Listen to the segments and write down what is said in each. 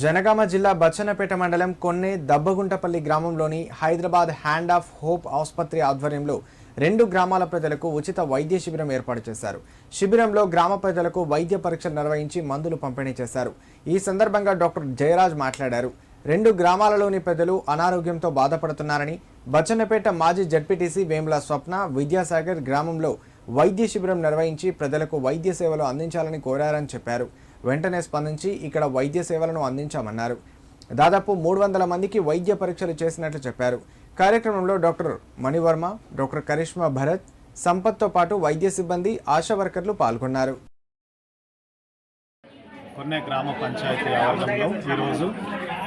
జనగామ జిల్లా బచ్చన్నపేట మండలం కొన్ని దబ్బగుంటపల్లి గ్రామంలోని హైదరాబాద్ హ్యాండ్ ఆఫ్ హోప్ ఆసుపత్రి ఆధ్వర్యంలో రెండు గ్రామాల ప్రజలకు ఉచిత వైద్య శిబిరం ఏర్పాటు చేశారు. శిబిరంలో గ్రామ ప్రజలకు వైద్య పరీక్షలు నిర్వహించి మందులు పంపిణీ చేశారు. ఈ సందర్భంగా డాక్టర్ జయరాజ్ మాట్లాడారు. రెండు గ్రామాలలోని ప్రజలు అనారోగ్యంతో బాధపడుతున్నారని బచ్చన్నపేట మాజీ జడ్పీటీసీ వేముల స్వప్న విద్యాసాగర్ గ్రామంలో వైద్య శిబిరం నిర్వహించి ప్రజలకు వైద్య సేవలు అందించాలని కోరారని చెప్పారు. వెంటనే స్పందించి ఇక్కడ వైద్య సేవలను అందించామన్నారు. దాదాపు మూడు వందల మందికి వైద్య పరీక్షలు చేసినట్లు చెప్పారు. కార్యక్రమంలో డాక్టర్ మణివర్మ డాక్టర్ కరిష్మా భరత్ సంపత్తో పాటు వైద్య సిబ్బంది ఆశా వర్కర్లు పాల్గొన్నారు. కొన్నే గ్రామ పంచాయతీ ఆవరణంలో ఈరోజు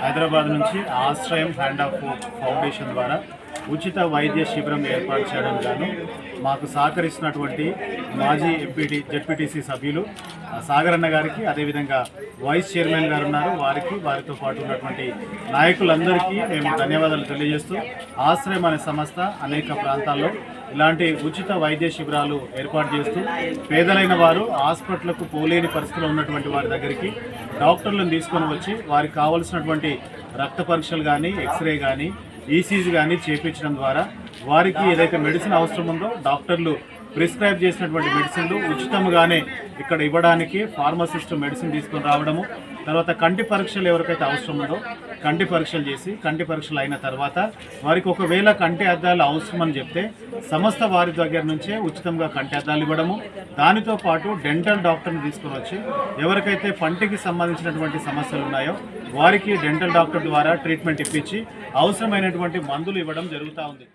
హైదరాబాద్ నుంచి ఆశ్రయం హ్యాండ్ ఆఫ్ ఫౌండేషన్ ద్వారా ఉచిత వైద్య శిబిరం ఏర్పాటు చేయడం గాను మాకు సహకరిస్తున్నటువంటి మాజీ ఎంపీటీ జడ్పీటీసీ సభ్యులు సాగరన్న గారికి అదేవిధంగా వైస్ చైర్మన్ గారు ఉన్నారు. వారికి వారితో పాటు ఉన్నటువంటి నాయకులందరికీ మేము ధన్యవాదాలు తెలియజేస్తూ ఆశ్రయం అనే సంస్థ అనేక ప్రాంతాల్లో ఇలాంటి ఉచిత వైద్య శిబిరాలు ఏర్పాటు చేస్తూ పేదలైన వారు హాస్పిటల్కు పోలేని పరిస్థితిలో ఉన్నటువంటి వారి దగ్గరికి డాక్టర్లను తీసుకొని వచ్చి వారికి కావలసినటువంటి రక్త పరీక్షలు కానీ ఎక్స్రే కానీ ఈసీజీ కానీ చేపించడం ద్వారా వారికి ఏదైతే మెడిసిన్ అవసరం ఉందో డాక్టర్లు ప్రిస్క్రైబ్ చేసినటువంటి మెడిసిన్లు ఉచితంగానే ఇక్కడ ఇవ్వడానికి ఫార్మసిస్ట్ మెడిసిన్ తీసుకొని రావడము తర్వాత కంటి పరీక్షలు ఎవరికైతే అవసరం ఉందో కంటి పరీక్షలు చేసి కంటి పరీక్షలు అయిన తర్వాత వారికి ఒకవేళ కంటి అద్దాలు అవసరం అని చెప్తే సంస్థ వారి దగ్గర నుంచే ఉచితంగా కంటి అద్దాలు ఇవ్వడము. దానితో పాటు డెంటల్ డాక్టర్ని తీసుకుని వచ్చి ఎవరికైతే పంటికి సంబంధించినటువంటి సమస్యలు ఉన్నాయో వారికి డెంటల్ డాక్టర్ ద్వారా ట్రీట్మెంట్ ఇప్పించి అవసరమైనటువంటి మందులు ఇవ్వడం జరుగుతూ ఉంది.